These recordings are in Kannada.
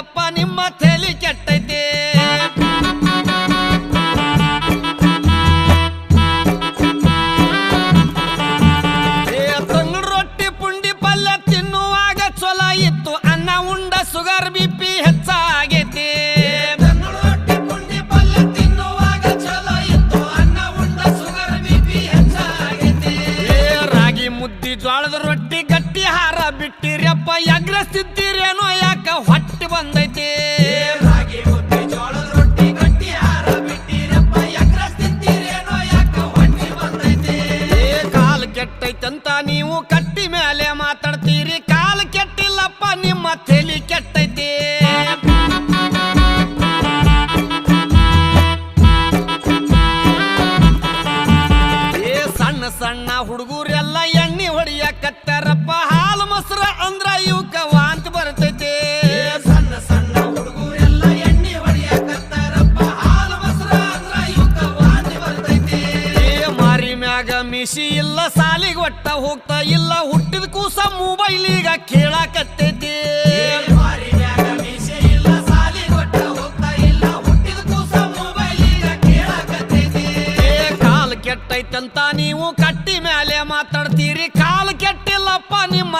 ಅಪ್ಪ ನಿಮ್ಮ ತೆಲಿ ಕೆಟ್ಟೈತೆ. ರೊಟ್ಟಿ ಪುಂಡಿ ಪಲ್ಯ ತಿನ್ನುವಾಗ ಇತ್ತು. ಅನ್ನ, ಉಂಡ, ಸುಗರ್ ರಾಗಿ ಮುದ್ದಿ, ಜ್ವಾಳದ ರೊಟ್ಟಿ ಗಟ್ಟಿ ಹಾರ ಬಿಟ್ಟಿರಪ್ಪ ಎಗ್ರಸ್ತಿದ್ದೀರೇನೋ ಯಾಕ ಹೊಟ್ಟೆ ಬಂದೈತಿ. ಕಾಲ್ ಕೆಟ್ಟೈತಂತ ನೀವು ಕಟ್ಟಿ ಮೇಲೆ ಮಾತಾಡ್ತೀರಿ. ಕಾಲು ಕೆಟ್ಟಿಲ್ಲಪ್ಪ ನಿಮ್ಮ ತಲೆ ಕೆಟ್ಟೈತಿ. ಏ ಸಣ್ಣ ಸಣ್ಣ ಹುಡುಗರೆಲ್ಲ ಮ್ಯಾಗ ಇಲ್ಲ ಸಾಲಿಗೆ ಒಟ್ಟ ಹೋಗ್ತಾ ಇಲ್ಲ ಹುಟ್ಟಿದ ಕೂಸ ಮೊಬೈಲಿಗ ಕೇಳಾಕತ್ತೈತಿ. ಕಾಲ್ ಕೆಟ್ಟೈತಂತ ನೀವು ಕಟ್ಟಿ ಮೇಲೆ ಮಾತಾಡ್ತೀರಿ ಕಾಲ್ ಕೆಟ್ಟಿಲ್ಲಪ್ಪ ನಿಮ್ಮ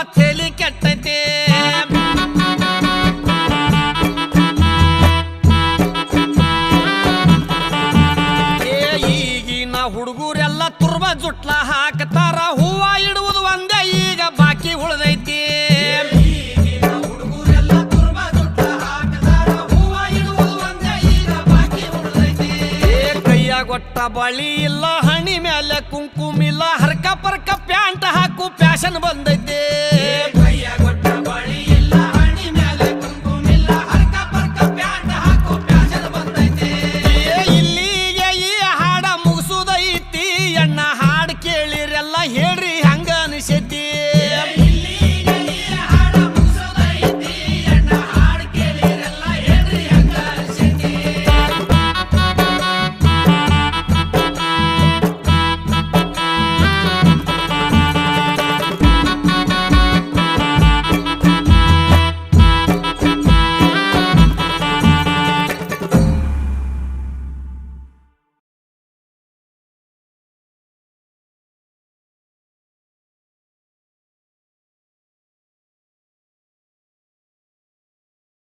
ಹುಡುಗರೆಲ್ಲ ತುರ್ಬ ಜುಟ್ಲ ಹಾಕ್ತಾರ, ಹೂವ ಇಡುವುದು ಒಂದೇ ಈಗ ಬಾಕಿ ಉಳ್ದೈತಿ. ಕೈಯಾಗೊಟ್ಟ ಬಳಿ ಇಲ್ಲ, ಹಣಿ ಮೇಲೆ ಕುಂಕುಮಿಲ್ಲ ಹೇಳ್ರಿ.